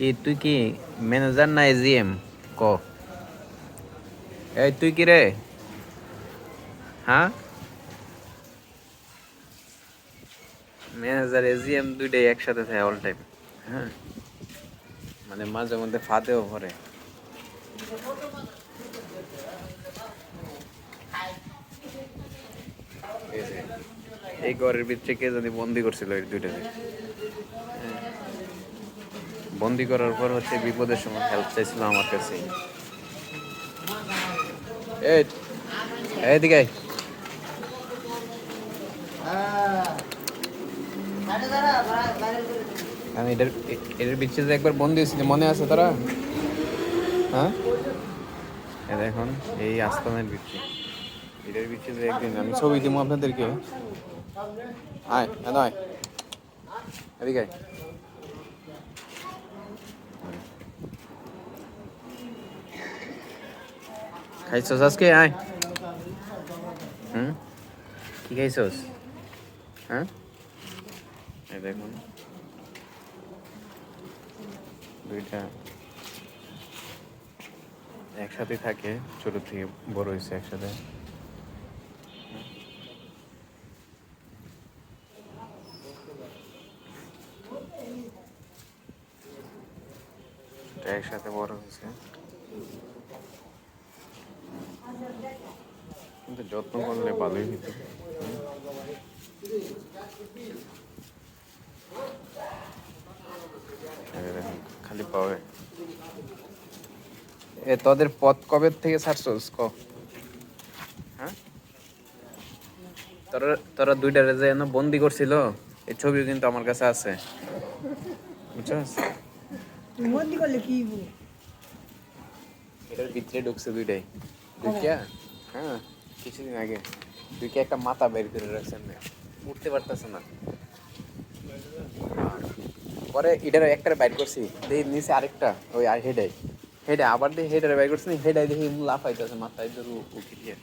কি তুই কি ম্যানেজার না এজিএম ক। এই তুই কি রে? হ্যাঁ? ম্যানেজার এজিএম দুইটাই একসাথে থাকে অল টাইম হ্যাঁ? মানে মাঝে মধ্যে ফাঁদেও ভরে এই ঘরের ভিতরে কে জানি বন্দি করছিল এই দুইটাকে। বন্দি করার পর হচ্ছে বিপদের সময় হেল্প চাইছিল আমার কাছে। এই এইদিকে আমি এটার এটার বিচ্ছে যে একবার বন্দি হয়েছিল, মনে আছে তোরা? হ্যাঁ? দেখুন, এই আস্তানের বিচ্ছে এটার বিচ্ছে যে একদিন আমি ছবি দিব আপনাদেরকে। আয় আয় এদিকে খাইছস আজকে? আয়। হুম? কি খাইছস? হ্যাঁ? দেখুন। দুইটা একসাথে থাকে, ছোট থেকে বড় হয়েছে একসাথে। একসাথে বড় হয়েছে কিন্তু যত্ন করলে ভালোই হতো। খালি পাবে এ তোদের পথ কবে থেকে ছাড়ছস? ক। হ্যাঁ? তোরা তোরা দুইটা রেজে এনে বন্দি করছিল এই ছবিও কিন্তু আমার কাছে আছে। বুঝছস? বন্দি করলে কি? এটার ভিতরে ঢুকছে দুইটাই। দুইটা হ্যাঁ। কিছুদিন আগে দুইটা একটা মাথা বের করে রাখছেন উঠতে পারতেছে না। পরে এটার একটা বাইর করছি দেখি নিচে আরেকটা, ওই আর হেডাই হেডে আবার দেখি হেডারে বাইর করছি হেডাই দেখি লাফাইতেছে মাথায় ধরু উঠি দিয়ে